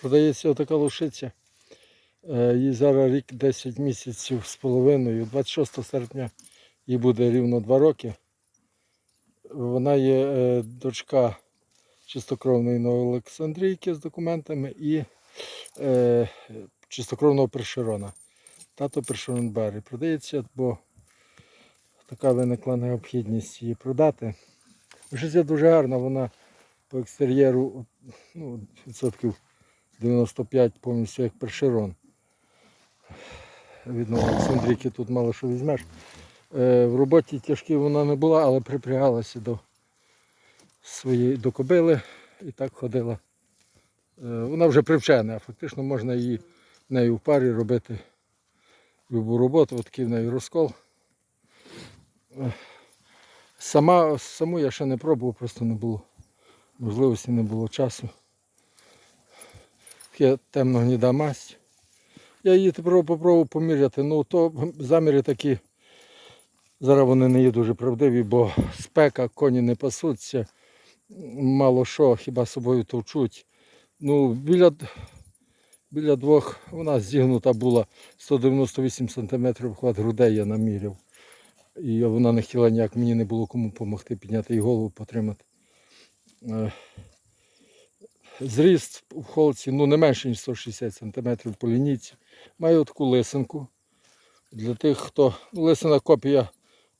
Продається отака лошиця. Е, Їй зараз рік 10 місяців з половиною. 26 серпня їй буде рівно 2 роки. Вона є е, дочка чистокровної Новоолександрійки з документами і е, чистокровного першерона. Тато першерон Берry. Продається, бо така виникла необхідність її продати. Лошиця дуже гарна, вона по екстер'єру ну, відсотків 95 повністю як першерон. Від Олександрійки тут мало що візьмеш. Е, в роботі тяжкі вона не була, але припрягалася до своєї до кобили і так ходила. Е, вона вже привчена, а фактично можна її нею в парі робити любу роботу, такий в неї розкол. Сама, саму я ще не пробував, просто не було можливості, не було часу. Таке темно-гніда масть. Я її попробував поміряти. Ну то заміри такі. Зараз вони не є дуже правдиві, бо спека, коні не пасуться, мало що, хіба собою товчуть. Ну, біля, біля двох вона зігнута була 198 см хват грудей я наміряв. І вона не хотіла ніяк, мені не було кому допомогти підняти їй голову, потримати. Зріст в холці ну, не менше, ніж 160 см по лінійці. Маю таку лисинку. Для тих, хто ну, лисина копія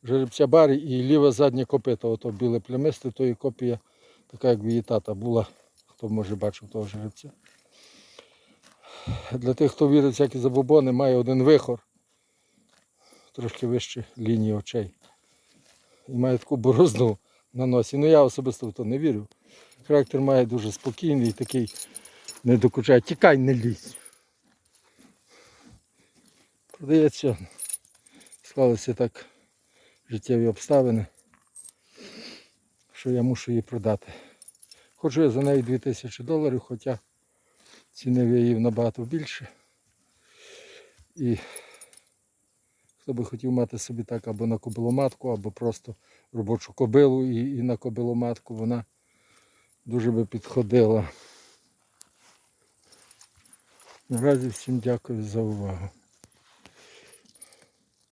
жеребця барі і ліве заднє копито, ото біле плямисте, то і копія, така як в її тата була, хто може бачив того жеребця. Для тих, хто вірить всякі забобони, має один вихор, трошки вище лінії очей. І має таку борозну на носі. Ну я особисто в то не вірю. Характер має дуже спокійний, такий не докучає. Тікай, не лізь. Продається, склалися так життєві обставини, що я мушу її продати. Хочу я за неї 2000 доларів, хоча цінив я її набагато більше. І хто би хотів мати собі так або на кобиломатку, або просто робочу кобилу і, і на кобиломатку, вона дуже би підходила. Наразі всім дякую за увагу.